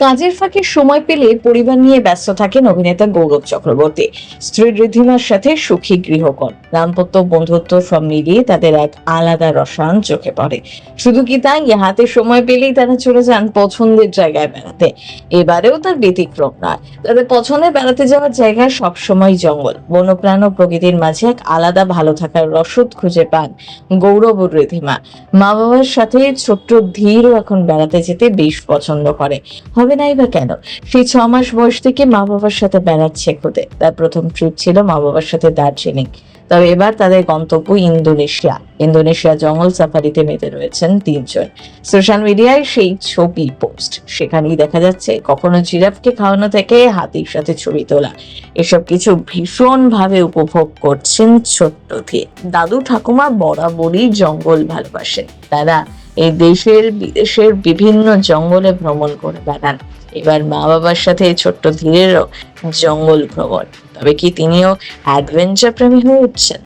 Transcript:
কাজের ফাঁকে সময় পেলে পরিবার নিয়ে ব্যস্ত থাকেন অভিনেতা গৌরব চক্রবর্তী, স্ত্রী ঋদ্ধিমার সাথে সুখী গৃহকোণ। দাম্পত্য বন্ধুত্ব সব মিলিয়ে তাদের এক আলাদা রসায়ন চোখে পড়ে। শুধু কি তাই? হাতে সময় পেলেই তারা চলে যান পছন্দের জায়গায় বেড়াতে। এবারেও তার ব্যতিক্রম নয়। তাদের পছন্দের বেড়াতে যাওয়ার জায়গা সবসময় জঙ্গল। বনপ্রাণ ও প্রকৃতির মাঝে এক আলাদা ভালো থাকার রসদ খুঁজে পান গৌরব ও ঋদ্ধিমা মা বাবার সাথে ছোট্ট ধীরও এখন বেড়াতে যেতে বেশ পছন্দ করে। হবে নাই বা কেন? সেই ছ মাস বয়স থেকে মা বাবার সাথে বেড়াচ্ছে খুদে। তার প্রথম ট্রিপ ছিল মা বাবার সাথে দার্জিলিং। তবে এবার তাদের গন্তব্য ইন্দোনেশিয়া। ইন্দোনেশিয়া জঙ্গল সাফারিতে মেতে রয়েছেন তিনজন। সোশ্যাল মিডিয়ায় সেই ছবি পোস্ট সেখানেই দেখা যাচ্ছে কখনো জিরাফকে খাওয়ানো থেকে হাতির সাথে ছবি তোলা। এসব কিছু ভীষণ ভাবে উপভোগ করছেন ছোট্ট দিয়ে দাদু ঠাকুমা বরাবরই জঙ্গল ভালোবাসেন। তারা এই দেশের বিদেশের বিভিন্ন জঙ্গলে ভ্রমণ করে বেড়ান। এবার মা বাবার সাথে ছোট্ট ধীরেরও জঙ্গল ভ্রমণ। তবে কি তিনিও অ্যাডভেঞ্চার প্রেমী হয়ে উঠছেন?